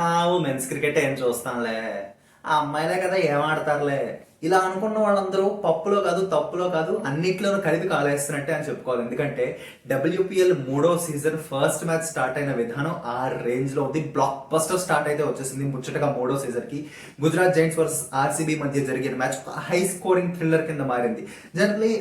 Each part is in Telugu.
ఆ ఉమెన్స్ క్రికెట్ ఏం చూస్తాంలే ఆ అమ్మాయిలే కదా ఏం ఆడతారులే ఇలా అనుకున్న వాళ్ళందరూ పప్పులో కాదు తప్పులో కాదు అన్నిట్లోనూ కలిపి కాలేస్తున్నట్టే అని చెప్పుకోవాలి. ఎందుకంటే డబ్ల్యూపీఎల్ మూడో సీజన్ ఫస్ట్ మ్యాచ్ స్టార్ట్ అయిన విధానం ఆ రేంజ్లో ఉంది. బ్లాక్ బస్టర్ స్టార్ట్ అయితే వచ్చేసింది ముచ్చటగా మూడో సీజన్కి గుజరాత్ జైంట్స్ వర్సెస్ ఆర్సీబీ మధ్య జరిగిన మ్యాచ్ హై స్కోరింగ్ థ్రిల్లర్ కింద మారింది. Generally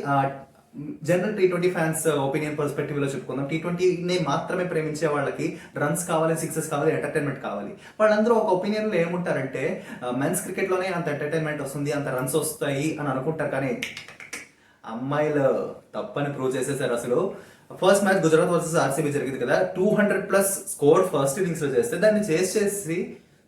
general T twenty fans opinion పర్స్పెక్టివ్లో చెప్పుకుందాం. టీ ట్వంటీని మాత్రమే ప్రేమించే వాళ్ళకి రన్స్ కావాలి సిక్సెస్ కావాలి ఎంటర్టైన్మెంట్ కావాలి. వాళ్ళందరూ ఒక ఒపీనియన్లో ఏముంటారంటే మెన్స్ క్రికెట్లోనే అంత ఎంటర్టైన్మెంట్ వస్తుంది అంత రన్స్ వస్తాయి అని అనుకుంటారు కానీ అమ్మాయిలు తప్పని ప్రూవ్ చేసేసారు అసలు. First match Gujarat versus RCB జరిగింది కదా. Two hundred plus score first ఇన్నింగ్స్లో చేస్తే దాన్ని చేసి చేసి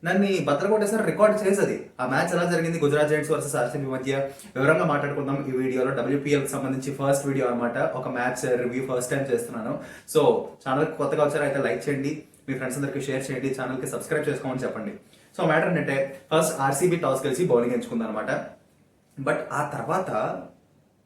నన్ను భద్ర కొట్టేసారి రికార్డ్ చేసేది. ఆ మ్యాచ్ ఎలా జరిగింది? గుజరాత్ జైంట్స్ వర్సెస్ ఆర్సీబీ మధ్య వివరంగా మాట్లాడుకుందాం ఈ వీడియోలో. డబ్ల్యూపీఎల్ సంబంధించి ఫస్ట్ వీడియో అనమాట ఒక మ్యాచ్ రివ్యూ ఫస్ట్ టైం చేస్తున్నాను. సో ఛానల్ కొత్తగా వచ్చారు అయితే లైక్ చేయండి. మీ ఫ్రెండ్స్ అందరికి షేర్ చేయండి. ఛానల్కి సబ్స్క్రైబ్ చేసుకోమని చెప్పండి. సో మ్యాటర్ ఏంటంటే ఫస్ట్ ఆర్సీబీ టాస్ కలిసి బౌలింగ్ ఎంచుకుందనమాట బట్ ఆ తర్వాత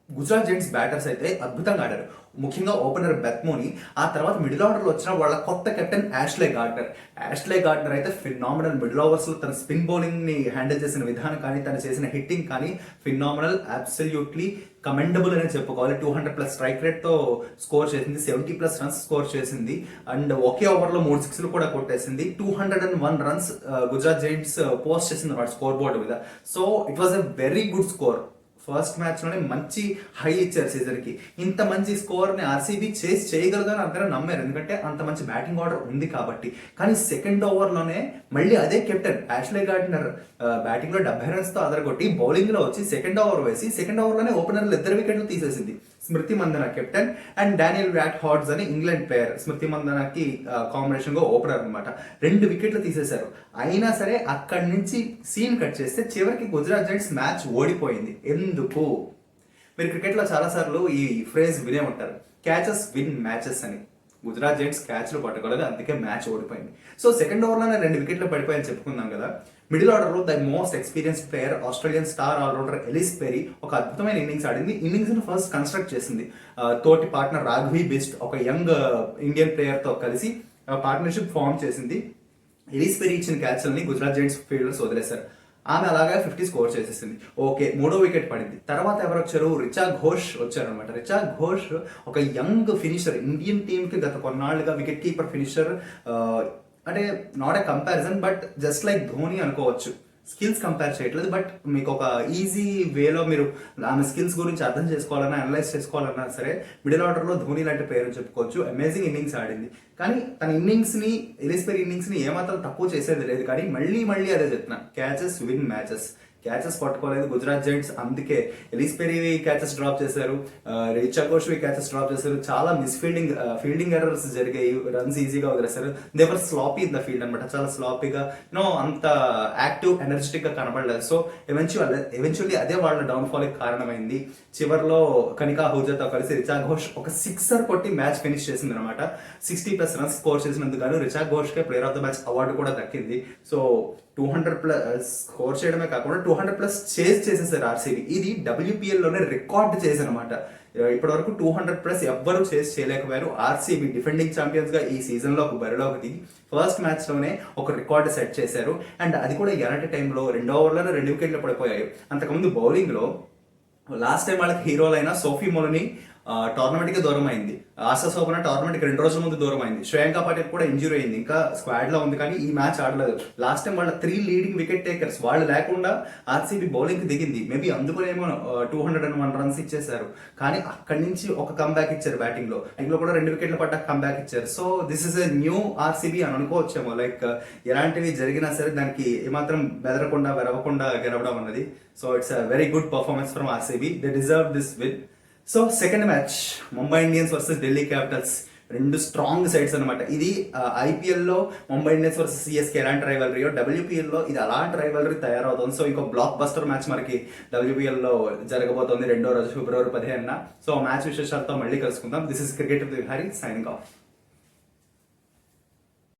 గుజరాత్ జెంట్స్ బ్యాటర్స్ అయితే అద్భుతంగా ఆడారు. ముఖ్యంగా ఓపెనర్ బెత్మోని ఆ తర్వాత మిడిల్ ఆర్డర్లో వచ్చిన వాళ్ళ కొత్త captain Ashleigh Gardner. Ashleigh Gardner అయితే ఫినామినల్ మిడిల్ ఓవర్స్లో తన స్పిన్ బౌలింగ్ని హ్యాండిల్ చేసిన విధానం కానీ తను చేసిన హిట్టింగ్ కానీ ఫినామినల్ అబ్సల్యూట్లీ కమెండబుల్ అని చెప్పుకోవాలి. టూ హండ్రెడ్ ప్లస్ స్ట్రైక్ రేట్తో స్కోర్ చేసింది సెవెంటీ ప్లస్ రన్స్ స్కోర్ చేసింది. అండ్ ఒకే ఓవర్లో మూడు సిక్స్లు కూడా కొట్టేసింది. Two hundred and one runs Gujarat Giants post uh, చేసింది అన్నమాట స్కోర్ బోర్డు మీద. So it was a very good score first మ్యాచ్లోనే మంచి హై ఇచ్చారు సీజన్కి ఇంత మంచి స్కోర్ని ఆర్సీబీ చేసి చేయగలదని అందరూ నమ్మారు. ఎందుకంటే అంత మంచి బ్యాటింగ్ ఆర్డర్ ఉంది కాబట్టి. కానీ సెకండ్ ఓవర్లోనే మళ్ళీ అదే కెప్టెన్ యాష్లే గార్డినర్ బ్యాటింగ్లో డెబ్బై రన్స్తో అదరగొట్టి బౌలింగ్లో వచ్చి సెకండ్ ఓవర్ వేసి సెకండ్ ఓవర్లోనే ఓపెనర్లు ఇద్దరు వికెట్లు తీసేసింది. Smriti Mandhana captain and Danielle Wyatt Hodge అని ఇంగ్లాండ్ ప్లేయర్ స్మృతి మందనకి కాంబినేషన్గా ఓపెనర్ అనమాట రెండు వికెట్లు తీసేశారు. అయినా సరే అక్కడి నుంచి సీన్ కట్ చేస్తే చివరికి గుజరాత్ జైంట్స్ మ్యాచ్ ఓడిపోయింది. ఎందుకు? మీరు క్రికెట్లో చాలాసార్లు ఈ ఫ్రేజ్ వినే ఉంటారు. క్యాచెస్ విన్ మ్యాచెస్ అని. గుజరాత్ జైంట్స్ క్యాచ్లు పట్టకూడదు అందుకే మ్యాచ్ ఓడిపోయింది. సో సెకండ్ ఓవర్లోనే రెండు వికెట్లు పడిపోయాయని చెప్పుకున్నాం కదా. మిడిల్ ఆర్డర్లో the most experience player Australian star allrounder Ellyse Perry ఒక అద్భుతమైన ఇన్నింగ్స్ ఆడింది. ఇన్నింగ్స్ని ఫస్ట్ కన్స్ట్రక్ట్ చేసింది. తోటి పార్ట్నర్ రాఘవి బిస్ట్ ఒక యంగ్ ఇండియన్ ప్లేయర్తో కలిసి పార్ట్నర్షిప్ ఫామ్ చేసింది. ఎలిస్ పెరీ ఇచ్చిన క్యాచ్లని గుజరాత్ జైంట్స్ ఫీల్డర్స్ వదిలేశారు. ఆమె అలాగే ఫిఫ్టీ స్కోర్ చేసేసింది. ఓకే మూడో వికెట్ పడింది. తర్వాత ఎవరు వచ్చారు? రిచా ఘోష్ వచ్చారు అనమాట రిచా ఘోష్ ఒక యంగ్ ఫినిషర్ ఇండియన్ టీంకి గత కొన్నాళ్ళుగా వికెట్ కీపర్ ఫినిషర్ అంటే not a comparison but just like Dhoni అనుకోవచ్చు. స్కిల్స్ కంపేర్ చేయట్లేదు బట్ మీకు ఒక ఈజీ వేలో మీరు ఆమె స్కిల్స్ గురించి అర్థం చేసుకోవాలన్నా అనలైజ్ చేసుకోవాలన్నా సరే మిడిల్ ఆర్డర్లో ధోని లాంటి పేరు చెప్పుకోవచ్చు. అమేజింగ్ ఇన్నింగ్స్ ఆడింది. కానీ తన ఇన్నింగ్స్ని ని ఇన్నింగ్స్ని ఏమాత్రం తక్కువ చేసేది లేదు. కానీ మళ్ళీ మళ్ళీ అదే చెప్తున్నా. క్యాచెస్ విన్ మ్యాచెస్ క్యాచెస్ పట్టుకోలేదు. గుజరాత్ జైంట్స్ అందుకే ఎలిస్పెరీ క్యాచెస్ డ్రాప్ చేశారు. రిచా ఘోష్వి క్యాచెస్ డ్రాప్ చేశారు. చాలా మిస్ ఫీల్డింగ్ ఫీల్డింగ్ ఎర్రర్స్ జరిగాయి. రన్స్ ఈజీగా వదిలేశారు. They were sloppy in the field అనమాట చాలా స్లాపీగా యూనో అంత యాక్టివ్ ఎనర్జెటిక్గా కనబడలేదు. సో ఎవెన్చువల్ ఎవెన్చువల్లీ అదే వాళ్ళ డౌన్ కారణమైంది. చివర్లో కనికా హోజాతో కలిసి రిచా ఘోష్ ఒక సిక్సర్ కొట్టి మ్యాచ్ ఫినిష్ చేసింది అనమాట సిక్స్టీ ప్లస్ రన్స్ స్కోర్ చేసినందుకు గాను రిచా ఘోష్ కే player of the match award కూడా దక్కింది. So two hundred plus score చేయడమే కాకుండా టూ హండ్రెడ్ ప్లస్ చేజ్ చేసేసారు ఆర్సీబీ. ఇది డబ్ల్యూపీఎల్లోనే రికార్డ్ చేశారనమాట ఇప్పటి వరకు టూ హండ్రెడ్ ప్లస్ ఎవ్వరూ చేసి చేయలేకపోయారు. ఆర్సీబీ డిఫెండింగ్ ఛాంపియన్స్గా ఈ సీజన్లో ఒక బరిలోకి దిగి ఫస్ట్ మ్యాచ్లోనే ఒక రికార్డ్ సెట్ చేశారు. అండ్ అది కూడా ఎలాంటి టైంలో రెండో ఓవర్లోనే రెండు వికెట్లు పడిపోయాయి. అంతకుముందు బౌలింగ్లో లాస్ట్ టైం వాళ్ళకి హీరోలైన సోఫీ మోలని టోర్నమెంట్కి దూరం అయింది. ఆశా సోపన టోర్నమెంట్కి రెండు రోజుల ముందు దూరం అయింది. శ్రేయాంక పాటిల్ కూడా ఇంజురీ అయింది. ఇంకా స్క్వాడ్లో ఉంది కానీ ఈ మ్యాచ్ ఆడలేదు. లాస్ట్ టైం వాళ్ళ త్రీ లీడింగ్ వికెట్ టేకర్స్ వాళ్ళు లేకుండా ఆర్సీబీ బౌలింగ్కి దిగింది. Maybe అందుకునేమో two hundred and one runs ఇచ్చేసారు కానీ అక్కడి నుంచి ఒక కంబ్యాక్ ఇచ్చారు బ్యాటింగ్లో. ఇంట్లో కూడా రెండు వికెట్లు పడ్డ కంబ్యాక్ ఇచ్చారు. So this is a new RCB అని అనుకోవచ్చేమో. లైక్ ఎలాంటివి జరిగినా సరే దానికి ఏమాత్రం బెదరకుండా వెరవకుండా గెలవడం అన్నది. So it's a very good performance from RCB they deserve this win so second match Mumbai Indians versus Delhi Capitals రెండు స్ట్రాంగ్ సైడ్స్ అనమాట ఇది ఐపీఎల్లో ముంబై ఇండియన్స్ వర్సెస్ సిఎస్కే ఎలాంటి రైవలరీయో డబ్ల్యూపీఎల్లో ఇది అలాంటి రైవలరీ తయారవుతుంది. సో ఇంకో బ్లాక్ బస్టర్ మ్యాచ్ మనకి డబ్ల్యూపీఎల్లో జరగబోతోంది రెండో రోజు ఫిబ్రవరి పదిహేనున. సో మ్యాచ్ విశేషాలతో మళ్ళీ కలుసుకుందాం. This is cricket Vihari signing off